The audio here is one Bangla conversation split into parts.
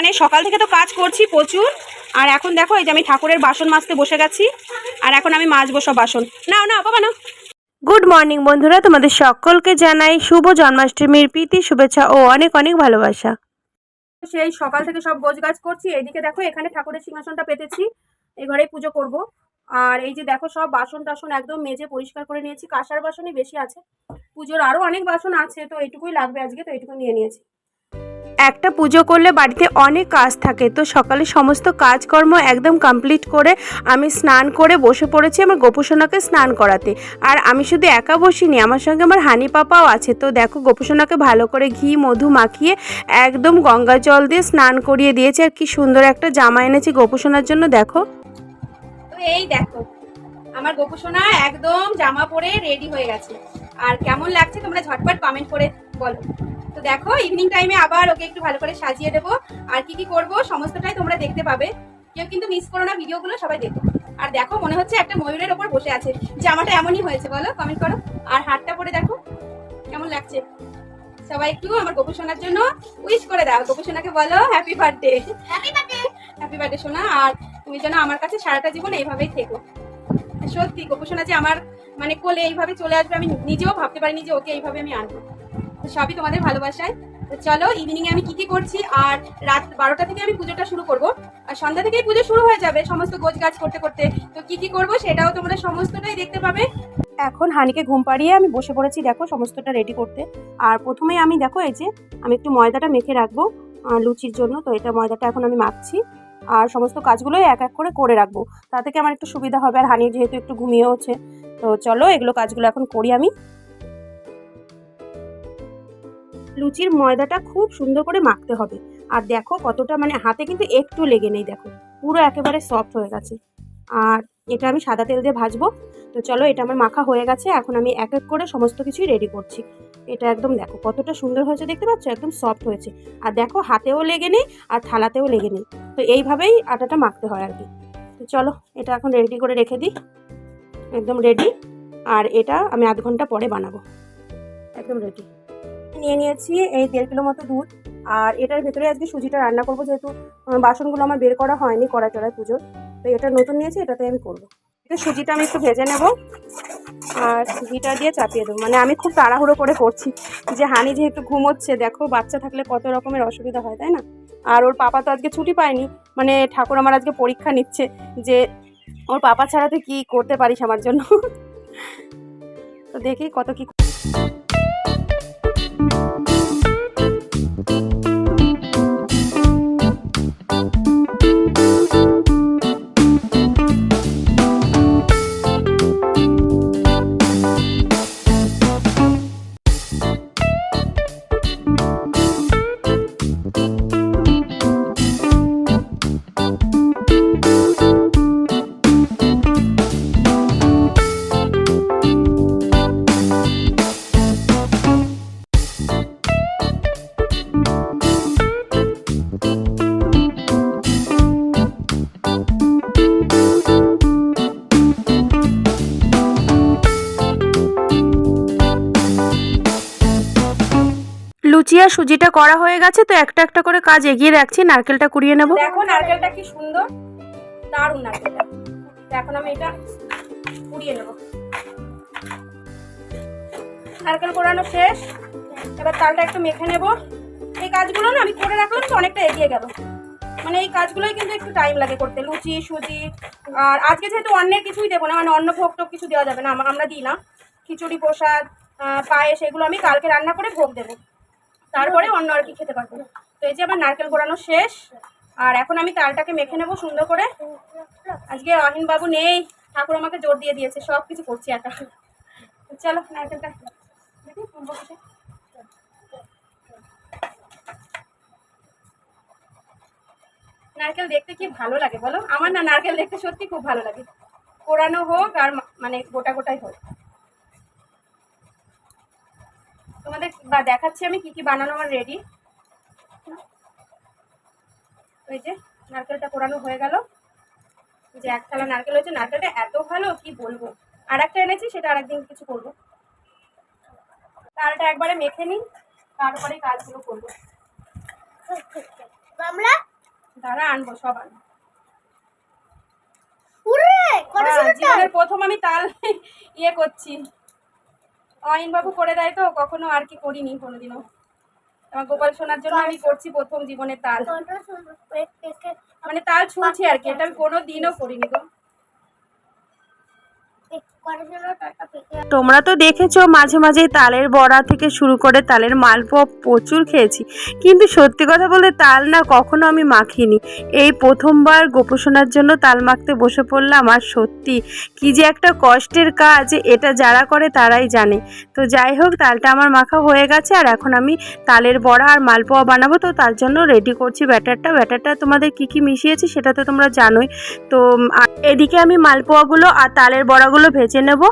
মানে সকাল থেকে তো কাজ করছি প্রচুর। আর এখন দেখো এই যে আমি ঠাকুরের বাসন মাজতে বসে গেছি। আর এখন আমি মাজবো সব বাসন। নাও না বাবা না গুড মর্নিং বন্ধুরা তোমাদের সকলকে জানাই শুভ জন্মাষ্টমীর প্রীতি শুভেচ্ছা ও অনেক অনেক ভালোবাসা। সেই সকাল থেকে সব গোছ গাছ করছি। এইদিকে দেখো এখানে ঠাকুরের সিংহাসনটা পেতেছি। এই ঘরেই পুজো করব। আর এই যে দেখো সব বাসন টাসন একদম মেজে পরিষ্কার করে নিয়েছি। কাঁসার বাসনই বেশি আছে। পুজোর আরও অনেক বাসন আছে তো এইটুকুই লাগবে আজকে তো এইটুকু নিয়ে নিয়েছি। একটা পুজো করলে বাড়িতে অনেক কাজ থাকে। তো সকালে সমস্ত কাজকর্ম একদম কমপ্লিট করে আমি স্নান করে বসে পড়েছি আমার গোপুসোনাকে স্নান করাতে। আর আমি শুধু একা বসিনি, আমার সঙ্গে আমার হানি পাপাও আছে। তো দেখো গোপুসোনাকে ভালো করে ঘি, মধু মাখিয়ে একদম গঙ্গা জল দিয়ে স্নান করিয়ে দিয়েছে। আর কি সুন্দর একটা জামা এনেছি গোপুসোনার জন্য, দেখো। এই দেখো, আমার গোপুসোনা একদম জামা পরে রেডি হয়ে গেছে। আর কেমন লাগছে তোমরা ঝটপট কমেন্ট করে বলো। তো দেখো ইভিনিং টাইমে আবার ওকে একটু ভালো করে সাজিয়ে দেবো। আর কি কি করব সমস্তটাই তোমরা দেখতে পাবে। কেউ কিন্তু মিস করো না ভিডিওগুলো সবাই দেখো। আর দেখো মনে হচ্ছে একটা ময়ূরের ওপর বসে আছে। জামাটা এমনই হয়েছে বলো কমেন্ট করো। আর হাতটা পরে দেখো কেমন লাগছে? সবাই একটু আমার গোপুসোনার জন্য উইশ করে দাও। গোপুসোনাকে বলো happy birthday happy birthday happy birthday সোনা। আর তুমি যেন আমার কাছে সারাটা জীবন এইভাবেই থেকো। সত্যি গোপুসোনা যে আমার মানে কোলে এইভাবে চলে আসবে, আমি নিজেও ভাবতে পারিনি যে ওকে এইভাবে আমি আনব। তো সবই তোমাদের ভালোবাসায়। তো চলো ইভিনিং এ আমি কি কি করছি? আর রাত বারোটা থেকে আমি পুজোটা শুরু করব। আর সন্ধ্যা থেকেই পুজো শুরু হয়ে যাবে, সমস্ত গোছ গাছ করতে করতে। তো কি কি করব সেটাও তোমরা সমস্তটাই দেখতে পাবে। এখন হানিকে ঘুম পাড়িয়ে আমি বসে পড়েছি, দেখো সমস্তটা রেডি করতে। আর প্রথমেই আমি, দেখো এই যে, আমি একটু ময়দাটা মেখে রাখব লুচির জন্য। তো এটা ময়দাটা এখন আমি মাখছি। আর সমস্ত কাজগুলোই এক এক করে করে রাখব। তা থেকে আমার একটু সুবিধা হবে আর হানি যেহেতু একটু ঘুমিয়েওছে তো চলো, এগুলো কাজগুলো এখন করি আমি। লুচির ময়দাটা খুব সুন্দর করে মাখতে হবে। আর দেখো কতটা মানে হাতে কিন্তু একটু লেগে নেই, দেখো। পুরো একেবারে সফট হয়ে গেছে। আর এটা আমি সাদা তেল দিয়ে ভাজবো। তো চলো, এটা আমার মাখা হয়ে গেছে। এখন আমি এক এক করে সমস্ত কিছুই রেডি করছি। এটা একদম দেখো, কতটা সুন্দর হয়েছে, দেখতে পাচ্ছ? একদম সফট হয়েছে। আর দেখো, হাতেও লেগে নেই আর থালাতেও লেগে নেই। তো এইভাবেই আটাটা মাখতে হয় আর কি। তো চলো, এটা এখন রেডি করে রেখে দিই। একদম রেডি আর এটা আমি আধ ঘণ্টা পরে বানাবো। একদম রেডি নিয়ে নিয়েছি এই দেড় কিলো মতো দুধ। আর এটার ভেতরে আজকে সুজিটা রান্না করব যেহেতু বাসনগুলো আমার বের করা হয়নি কড়া চড়ায় পুজোর। তো এটা নতুন নিয়েছি এটাতে আমি করব। এটা সুজিটা আমি একটু ভেজে নেব আর ঘিটা দিয়ে চাপিয়ে দেবো। মানে আমি খুব তাড়াহুড়ো করে করছি যে হানি যেহেতু ঘুমোচ্ছে, দেখো বাচ্চা থাকলে কত রকমের অসুবিধা হয়, তাই না? আর ওর পাপা তো আজকে ছুটি পায়নি মানে ঠাকুর আমার আজকে পরীক্ষা নিচ্ছে যে ওর পাপা ছাড়া তুই কী করতে পারিস আমার জন্য? তো দেখি কত কি সুজিটা করা হয়ে গেছে, তো একটা একটা করে কাজ এগিয়ে রাখছি। নারকেলটা কুড়িয়ে নেব। দেখো, নারকেলটা কি সুন্দর। দারুণ নারকেলটা। এখন আমি এটা পুড়িয়ে নেব। নারকেল কোরানো শেষ। এবার তালটা একটু মেখে নেব। এই কাজগুলো না, আমি করে রাখলাম তো অনেকটা এগিয়ে গেল। মানে এই কাজগুলোই কিন্তু একটু টাইম লাগে করতে। লুচি, সুজি, আর আজকে যেহেতু অন্যের কিছুই দেবো না মানে অন্য ভোগ টোগ কিছু দেওয়া যাবে না, আমা- আমরা দিই না। খিচুড়ি, প্রসাদ পায়েস, এগুলো আমি কালকে রান্না করে ভোগ দেবো। তারপরে অন্য আর কি খেতে পারব। তো এই যে আমার নারকেল কোরানো শেষ, আর এখন আমি তালটাকে মেখে নেব সুন্দর করে। আজকে বাবু নেই, ঠাকুর আমাকে জোর দিয়ে দিয়েছে, সব কিছু করছি একা। চলো, নারকেলটা নারকেল দেখতে কি ভালো লাগে বলো? আমার না নারকেল দেখতে সত্যি খুব ভালো লাগে। কোরানো হোক আর মানে গোটা গোটাই হোক। তোমাদের বা দেখাচ্ছি আমি কি কি বানানো আমার রেডি ওই যে নারকেলটা কোরানো হয়ে গেল। যে এক থালা নারকেল হয়েছে নারকেলটা এত ভালো কি বলব? আর একটা এনেছি সেটা আরেকদিন কিছু করব। তালটা একবারে মেখে নিই তারপরে কাজগুলো করব। গামলা দাঁড়া আনব সব আনব। হ্যাঁ, প্রথম আমি তাল ইয়ে করছি। অয়ন বাবু করে দেয় তো, কখনো আর কি করিনি কোনোদিনও। আমার গোপাল শোনার জন্য আমি করছি প্রথম জীবনে তাল। মানে তাল ছুঁছি আর কি, এটা আমি কোনো দিনও করিনি গো। তোমরা তো দেখেছ মাঝে মাঝে তালের বড়া থেকে শুরু করে তালের মালপোয়া প্রচুর খেয়েছি। কিন্তু সত্যি কথা বলতে তাল না কখনো আমি মাখিনি। এই প্রথমবার গোপোষণার জন্য তাল মাখতে বসে পড়লাম আর সত্যি, কি যে একটা কষ্টের কাজ এটা যারা করে তারাই জানে। তো যাই হোক, তালটা আমার মাখা হয়ে গেছে আর এখন আমি তালের বড়া আর মালপোয়া বানাবো। তো তার জন্য রেডি করছি ব্যাটারটা। ব্যাটারটা তোমাদের কি কি মিশিয়েছি সেটা তো তোমরা জানোই। তো এদিকে আমি মালপোয়াগুলো আর তালের বড়াগুলো ভেজে নেব।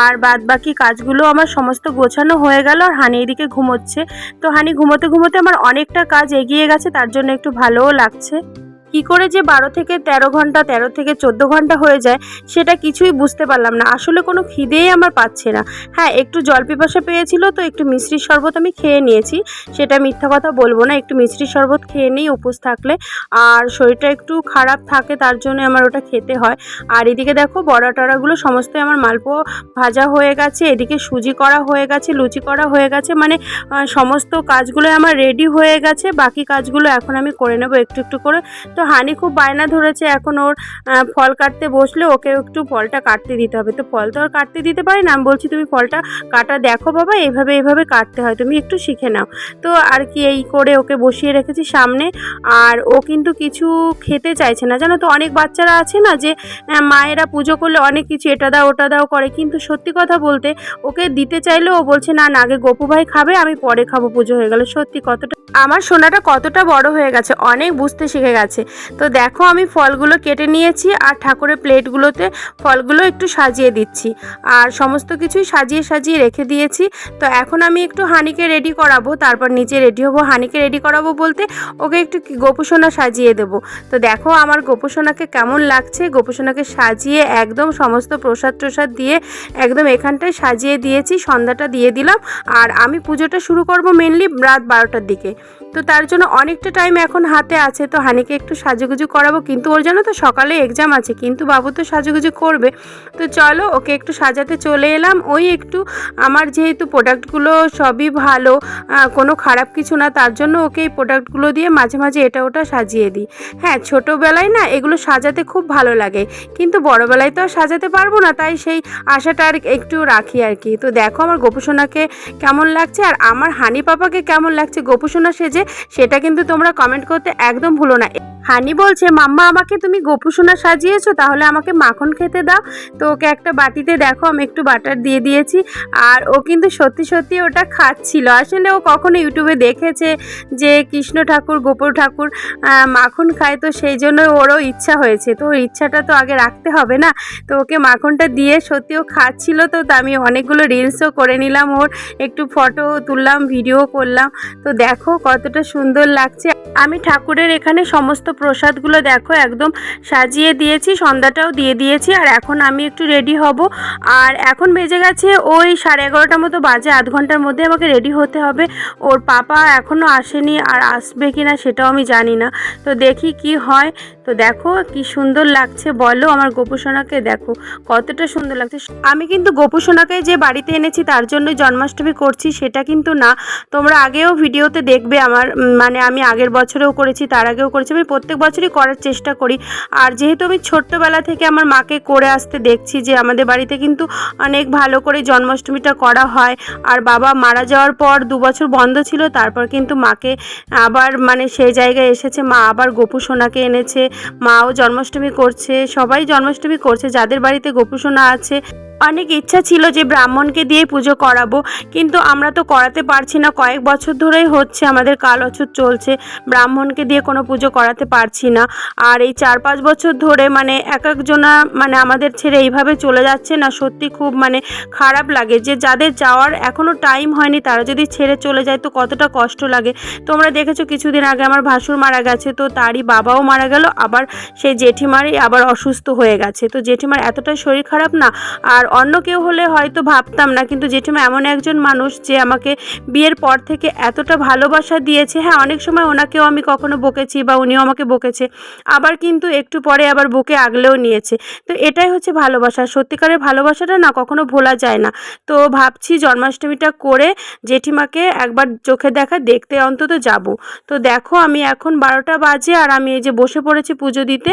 আর বাদ বাকি কাজগুলো আমার সমস্ত গোছানো হয়ে গেল আর হানি এদিকে ঘুমোচ্ছে। তো হানি ঘুমোতে ঘুমোতে আমার অনেকটা কাজ এগিয়ে গেছে, তার জন্য একটু ভালোও লাগছে। কি করে যে বারো থেকে তেরো ঘণ্টা, তেরো থেকে চোদ্দ ঘণ্টা হয়ে যায় সেটা কিছুই বুঝতে পারলাম না। আসলে কোনো খিদেই আমার পাচ্ছে না। হ্যাঁ একটু জল পিপাসা পেয়েছিল তো একটু মিষ্টির শরবত আমি খেয়ে নিয়েছি। সেটা মিথ্যা কথা বলব না, একটু মিষ্টির শরবত খেয়ে নিই উপোস থাকলে। আর শরীরটা একটু খারাপ থাকে তার জন্য আমার ওটা খেতে হয়। আর এদিকে দেখো বড়া টড়াগুলো সমস্তই আমার মালপোয়া ভাজা হয়ে গেছে, এদিকে সুজি করা হয়ে গেছে, লুচি করা হয়ে গেছে মানে সমস্ত কাজগুলো আমার রেডি হয়ে গেছে। বাকি কাজগুলো এখন আমি করে নেব একটু একটু করে। তো হানি খুব বায়না ধরেছে এখন ওর ফল কাটতে বসলে ওকে একটু ফলটা কাটতে দিতে হবে। তো ফল তো আর কাটতে দিতে পারি না? আমি বলছি তুমি ফলটা কাটা দেখো বাবা এইভাবে এইভাবে কাটতে হয়। তুমি একটু শিখে নাও। তো আর কি এই করে ওকে বসিয়ে রেখেছি সামনে। আর ও কিন্তু কিছু খেতে চাইছে না। জানো তো অনেক বাচ্চারা আছে না যে মায়েরা পুজো করলে অনেক কিছু এটা দাও, ওটা দাও করে। কিন্তু সত্যি কথা বলতে ওকে দিতে চাইলেও ও বলছে, না না, আগে গপু ভাই খাবে, আমি পরে খাব। পুজো হয়ে গেলে সত্যি কতটা আমার সোনাটা কতটা বড় হয়ে গেছে, অনেক বুঝতে শিখে গেছে। তো দেখো আমি ফলগুলো কেটে নিয়েছি আর ঠাকুরের প্লেটগুলোতে ফলগুলো একটু সাজিয়ে দিচ্ছি। আর সমস্ত কিছুই সাজিয়ে সাজিয়ে রেখে দিয়েছি। তো এখন আমি একটু হানিকে রেডি করাবো, তারপর নিচে রেডি হব। হানিকে রেডি করাবো বলতে ওকে একটু গোপুসোনা সাজিয়ে দেবো। তো দেখো আমার গোপুসোনাকে কেমন লাগছে। গোপুসোনাকে সাজিয়ে একদম সমস্ত প্রসাদ ট্রসাদ দিয়ে একদম এখানটায় সাজিয়ে দিয়েছি, সন্ধ্যাটা দিয়ে দিলাম। আর আমি পুজোটা শুরু করব মেনলি রাত বারোটার দিকে। তো তার জন্য অনেকটা টাইম এখন হাতে আছে। তো হানিকে একটু সাজুগুজু করাবো, কিন্তু ওর জন্য তো সকালে এক্সাম আছে, কিন্তু বাবু তো সাজুগুজু করবে। তো চলো, ওকে একটু সাজাতে চলে এলাম। ওই একটু আমার যেহেতু প্রোডাক্টগুলো সবই ভালো কোনো খারাপ কিছু না, তার জন্য ওকে এই প্রোডাক্টগুলো দিয়ে মাঝে মাঝে এটা ওটা সাজিয়ে দিই। হ্যাঁ ছোটোবেলায় না এগুলো সাজাতে খুব ভালো লাগে, কিন্তু বড়োবেলায় তো আর সাজাতে পারব না, তাই সেই আশাটা আর একটু রাখি আর কি। তো দেখো আমার গোপুসোনাকে কেমন লাগছে, আর আমার হানি পাপাকে কেমন লাগছে গোপুসোনা সেজে, সেটা কিন্তু তোমরা কমেন্ট করতে একদম ভুলো না। হানি বলছে, মাম্মা, আমাকে তুমি গোপুসোনা সাজিয়েছো, তাহলে আমাকে মাখন খেতে দাও। তো ওকে একটা বাটিতে দেখো, আমি একটু বাটার দিয়ে দিয়েছি। আর ও কিন্তু সত্যি সত্যি ওটা খাচ্ছিল। আসলে ও কখনো ইউটিউবে দেখেছে যে কৃষ্ণ ঠাকুর গোপুর ঠাকুর মাখন খায়, তো সেই জন্য ওরও ইচ্ছা হয়েছে। তো ওর ইচ্ছাটা তো আগে রাখতে হবে না। তো ওকে মাখনটা দিয়ে সত্যি ও খাচ্ছিল তো আমি অনেকগুলো রিলসও করে নিলাম ওর। একটু ফটো তুললাম, ভিডিও করলাম। তো দেখো কতটা সুন্দর লাগছে। আমি ঠাকুরের এখানে সমস্ত প্রসাদগুলো দেখো, একদম সাজিয়ে দিয়েছি, সন্ধ্যাটাও দিয়ে দিয়েছি, আর এখন আমি একটু রেডি হব। আর এখন বেজে গেছে ওই সাড়ে এগারোটার মতো বাজে, আধ ঘণ্টার মধ্যে আমাকে রেডি হতে হবে। ওর পাপা এখনও আসেনি আর আসবে কি না সেটাও আমি জানি না। তো দেখি কি হয়। তো দেখো কি সুন্দর লাগছে, বলো আমার গোপুসোনাকে দেখো কতটা সুন্দর লাগছে। আমি কিন্তু গোপুসোনাকে যে বাড়িতে এনেছি তার জন্যই জন্মাষ্টমী করছি, সেটা কিন্তু না। তোমরা আগেও ভিডিওতে দেখবে আমার মানে আমি আগের বছরেও করেছি, তার আগেও করেছি। আমি প্রত্যেক বছরই করার চেষ্টা করি। আর যেহেতু আমি ছোট্টবেলা থেকে আমার মাকে করে আসতে দেখছি যে আমাদের বাড়িতে কিন্তু অনেক ভালো করে জন্মাষ্টমীটা করা হয়, আর বাবা মারা যাওয়ার পর দু বছর বন্ধ ছিল, তারপর কিন্তু মাকে আবার মানে সেই জায়গায় এসেছে, মা আবার গোপু সোনাকে এনেছে। মাও জন্মাষ্টমী করছে সবাই জন্মাষ্টমী করছে যাদের বাড়িতে গোপু সোনা আছে অনেক ইচ্ছা ছিল যে ব্রাহ্মণকে দিয়ে পুজো করাবো, কিন্তু আমরা তো করাতে পারছি না। কয়েক বছর ধরেই হচ্ছে, আমাদের কাল বছর চলছে। ব্রাহ্মণকে দিয়ে কোনো পুজো করাতে পারছি না। আর এই চার পাঁচ বছর ধরে মানে এক একজনা মানে আমাদের ছেড়ে এইভাবে চলে যাচ্ছে না, সত্যি খুব মানে খারাপ লাগে। যে যাদের যাওয়ার এখনও টাইম হয়নি, তারা যদি ছেড়ে চলে যায় তো কতটা কষ্ট লাগে। তোমরা দেখেছ কিছুদিন আগে আমার ভাসুর মারা গেছে, তো তারই বাবাও মারা গেল, আবার সেই জেঠিমারই আবার অসুস্থ হয়ে গেছে। তো জেঠিমার এতটাই শরীর খারাপ না? আর অন্য কেউ হলে হয়তো ভাবতাম না, কিন্তু জেঠিমা এমন একজন মানুষ যে আমাকে বিয়ের পর থেকে এতটা ভালোবাসা দিয়েছে। হ্যাঁ অনেক সময় ওনাকেও আমি কখনো বকেছি বা উনিও আমাকে বকেছে, আবার কিন্তু একটু পরে আবার বুকে আগলেও নিয়েছে। তো এটাই হচ্ছে ভালোবাসা। সত্যিকারের ভালোবাসাটা না কখনো ভোলা যায় না। তো ভাবছি জন্মাষ্টমীটা করে জেঠিমাকে একবার চোখে দেখা, দেখতে অন্তত যাব। তো দেখো, আমি এখন বারোটা বাজে আর আমি এই যে বসে পড়েছি পুজো দিতে।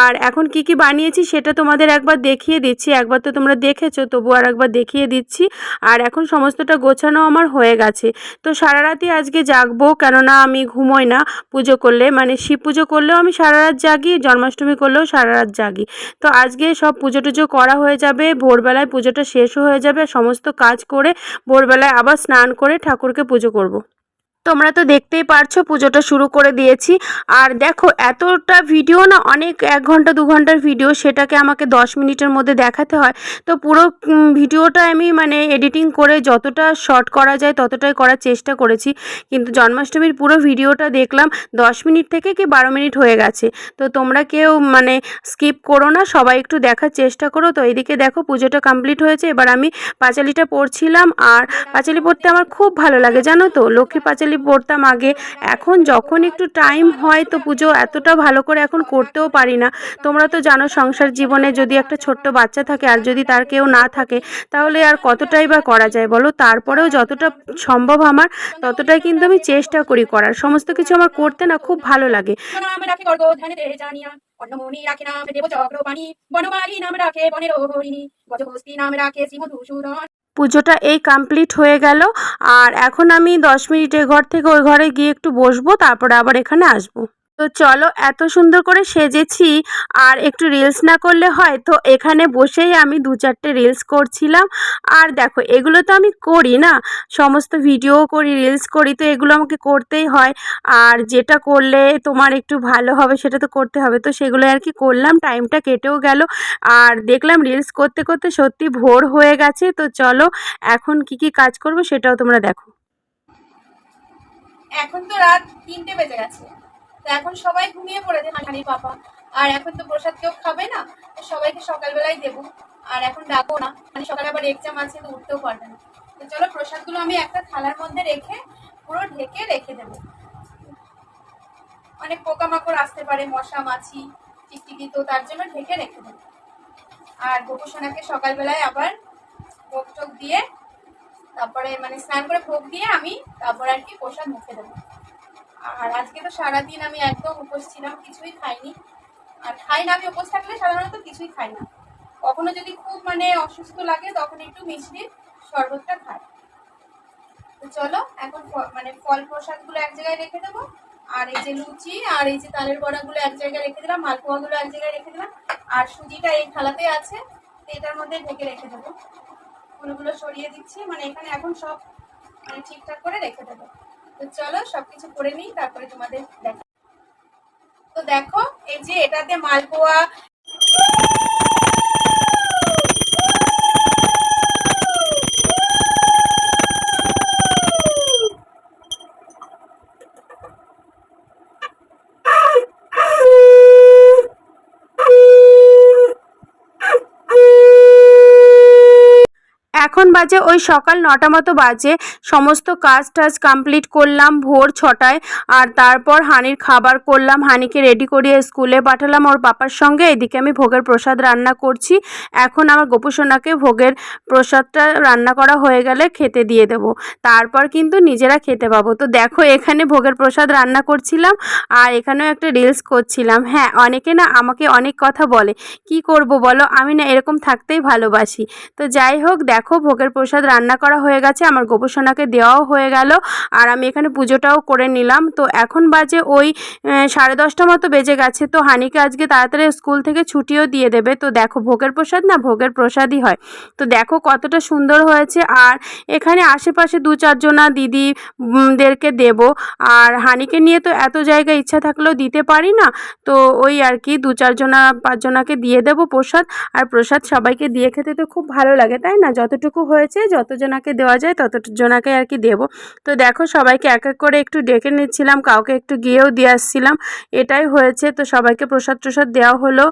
আর এখন কি কি বানিয়েছি সেটা তোমাদের একবার দেখিয়ে দিচ্ছি। একবার তো তোমরা দেখেছ, তবু আর একবার দেখিয়ে দিচ্ছি। আর এখন সমস্তটা গোছানো আমার হয়ে গেছে। তো সারা রাতই আজকে জাগবো, কেননা আমি ঘুমোই না। পুজো করলে মানে শিব পুজো করলেও আমি সারা রাত জাগি, জন্মাষ্টমী করলেও সারা রাত জাগি। তো আজকে সব পুজো টুজো করা হয়ে যাবে, ভোরবেলায় পুজোটা শেষও হয়ে যাবে সমস্ত কাজ করে ভোরবেলায় আবার স্নান করে ঠাকুরকে পুজো করব। তোমরা তো দেখতেই পারছ, পুজোটা শুরু করে দিয়েছি। আর দেখো, এতটা ভিডিও না, অনেক এক ঘণ্টা, দু ঘণ্টার ভিডিও সেটাকে আমাকে দশ মিনিটের মধ্যে দেখাতে হয়। তো পুরো ভিডিওটা আমি মানে এডিটিং করে যতটা শর্ট করা যায়, ততটাই করার চেষ্টা করেছি। কিন্তু জন্মাষ্টমীর পুরো ভিডিওটা দেখলাম, দশ মিনিট থেকে কি বারো মিনিট হয়ে গেছে। তো তোমরা কেউ মানে স্কিপ করো না, সবাই একটু দেখার চেষ্টা করো। তো এদিকে দেখো, পুজোটা কমপ্লিট হয়েছে। এবার আমি পাঁচালিটা পড়ছিলাম, আর পাঁচালি পড়তে আমার খুব ভালো লাগে, জানো তো? লক্ষ্মী পাঁচালি পড়তাম আগে। এখন যখন একটু টাইম হয় তো পুজো এতটা ভালো করে এখন করতেও পারি না। তোমরা তো জানো সংসার জীবনে যদি একটা ছোট্ট বাচ্চা থাকে আর যদি তার কেউ না থাকে, তাহলে আর কতটাই বা করা যায় বলো? তারপরেও যতটা সম্ভব আমার, ততটাই কিন্তু আমি চেষ্টা করি করার। সমস্ত কিছু আমার করতে না খুব ভালো লাগে। নাম রাখে বনের গজহস্তি নাম রাখে পুজোটা এই কমপ্লিট হয়ে গেল। আর এখন আমি দশ মিনিট এ ঘর থেকে ওই ঘরে গিয়ে একটু বসবো, তারপরে আবার এখানে আসব। তো চলো এত সুন্দর করে সেজেছি আর একটু রিলস না করলে হয়, তো এখানে বসেই আমি দু চারটে রিলস করছিলাম। আর দেখো, এগুলো তো আমি করি না, সমস্ত ভিডিও করি রিলস করি, তো এগুলো আমাকে করতেই হয়। আর যেটা করলে তোমার একটু ভালো হবে, সেটা তো করতে হবে। তো সেগুলো আর কি করলাম টাইমটা কেটেও গেল। আর দেখলাম রিলস করতে করতে সত্যি ভোর হয়ে গেছে, তো চলো এখন কি কি কাজ করব সেটাও তোমরা দেখো। এখন তো রাত তিনটে বেজে গেছে। তো এখন সবাই ঘুমিয়ে পড়েছে হানির পাপা। আর এখন তো প্রসাদ কেউ খাবে না, তো সবাইকে সকালবেলায় দেবো। আর এখন ডাকবো না মানে সকালে আবার এক্সাম আছে, তো উঠতেও পারবে না। তো চলো প্রসাদগুলো আমি একটা থালার মধ্যে রেখে পুরো ঢেকে রেখে দেবো। অনেক পোকামাকড় আসতে পারে, মশা, মাছি, টিকটিকি, তো তার জন্য ঢেকে রেখে দেবো। আর গোপুসোনাকে সকালবেলায় আবার ভোগ টোক দিয়ে, তারপরে মানে স্নান করে ভোগ দিয়ে আমি তারপর আর কি প্রসাদ মুখে দেবো। আর আজকে তো সারাদিন আমি একদম উপোস ছিলাম, কিছুই খাইনি। আর খাই না, আমি উপোস থাকলে সাধারণত কিছুই খাই না। কখনো যদি খুব মানে অসুস্থ লাগে, তখন একটু মিষ্টির শরবতটা খাই। তো চলো, এখন মানে ফল প্রসাদগুলো এক জায়গায় রেখে দেবো। আর এই যে লুচি আর এই যে তালের বড়াগুলো এক জায়গায় রেখে দিলাম, মালপোয়াগুলো এক জায়গায় রেখে দিলাম। আর সুজিটা এই থালাতে আছে, তো এটার মধ্যে ঢেকে রেখে দেবো। ফুলগুলো সরিয়ে দিচ্ছি মানে এখানে এখন সব মানে ঠিকঠাক করে রেখে দেবো। তো চলো সবকিছু করে নিই তারপরে তোমাদের দেখো তো দেখো এই যে এটাতে মালপোয়া এখন বাজে, ওই সকাল নটা মতো বাজে। সমস্ত কাজ টাজ কমপ্লিট করলাম ভোর ছটায়, আর তারপর হানির খাবার করলাম। হানিকে রেডি করিয়ে স্কুলে পাঠালাম ওর পাপার সঙ্গে। এদিকে আমি ভোগের প্রসাদ রান্না করছি। এখন আমার গোপুসোনাকে ভোগের প্রসাদটা রান্না করা হয়ে গেলে খেতে দিয়ে দেবো। তারপর কিন্তু নিজেরা খেতে পাবো। তো দেখো, এখানে ভোগের প্রসাদ রান্না করছিলাম, আর এখানেও একটা রিলস করছিলাম। হ্যাঁ অনেকে না আমাকে অনেক কথা বলে। কি করব বলো? আমি না এরকম থাকতেই ভালোবাসি। তো যাই হোক, দেখো, ভোগের প্রসাদ রান্না করা হয়ে গেছে, আমার গোপসোনাকে দেওয়াও হয়ে গেল, আর আমি এখানে পুজোটাও করে নিলাম। তো এখন বাজে ওই সাড়ে দশটা মতো বেজে গেছে, তো হানিকে আজকে তাড়াতাড়ি স্কুল থেকে ছুটিও দিয়ে দেবে। তো দেখো ভোগের প্রসাদ না, ভোগের প্রসাদই হয়। তো দেখো কতটা সুন্দর হয়েছে, আর এখানে আশেপাশে দু চারজনা দিদিদেরকে দেব। আর হানিকে নিয়ে তো এত জায়গা ইচ্ছা থাকলেও দিতে পারি না, তো ওই আর কি দু চারজনা, পাঁচজনাকে দিয়ে দেবো প্রসাদ। আর প্রসাদ সবাইকে দিয়ে খেতে তো খুব ভালো লাগে, তাই না? যতটুকু হয়েছে, যতজনাকে দেওয়া যায় ততজনাকে আর কি দেবো। তো দেখো, সবাইকে এক এক করে একটু ডেকে নিচ্ছিলাম, কাউকে একটু গিয়েও দিয়ে আসছিলাম। এটাই হয়েছে, তো সবাইকে প্রসাদ টসাদ দেওয়া হলো।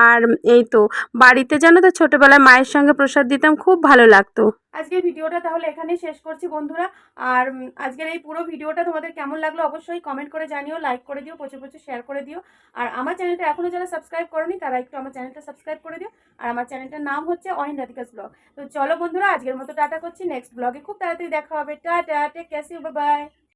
আর এই তো, বাড়িতে জানো তো, ছোটোবেলায় মায়ের সঙ্গে প্রসাদ দিতাম, খুব ভালো লাগতো। আজকের ভিডিওটা তাহলে এখানেই শেষ করছি বন্ধুরা। আর আজকের এই পুরো ভিডিওটা তোমাদের কেমন লাগল অবশ্যই কমেন্ট করে জানিও লাইক করে দিও, প্রচুর প্রচুর শেয়ার করে দিও। আর আমার চ্যানেলটা এখনও যারা সাবস্ক্রাইব করনি, তারা একটু আমার চ্যানেলটা সাবস্ক্রাইব করে দিও। আর আমার চ্যানেলটার নাম হচ্ছে অহিন রাধিকাস ব্লগ। তো চলো বন্ধুরা, আজকের মতো টাটা করছি। নেক্সট ব্লগে খুব তাড়াতাড়ি দেখা হবে। Tata take cashew by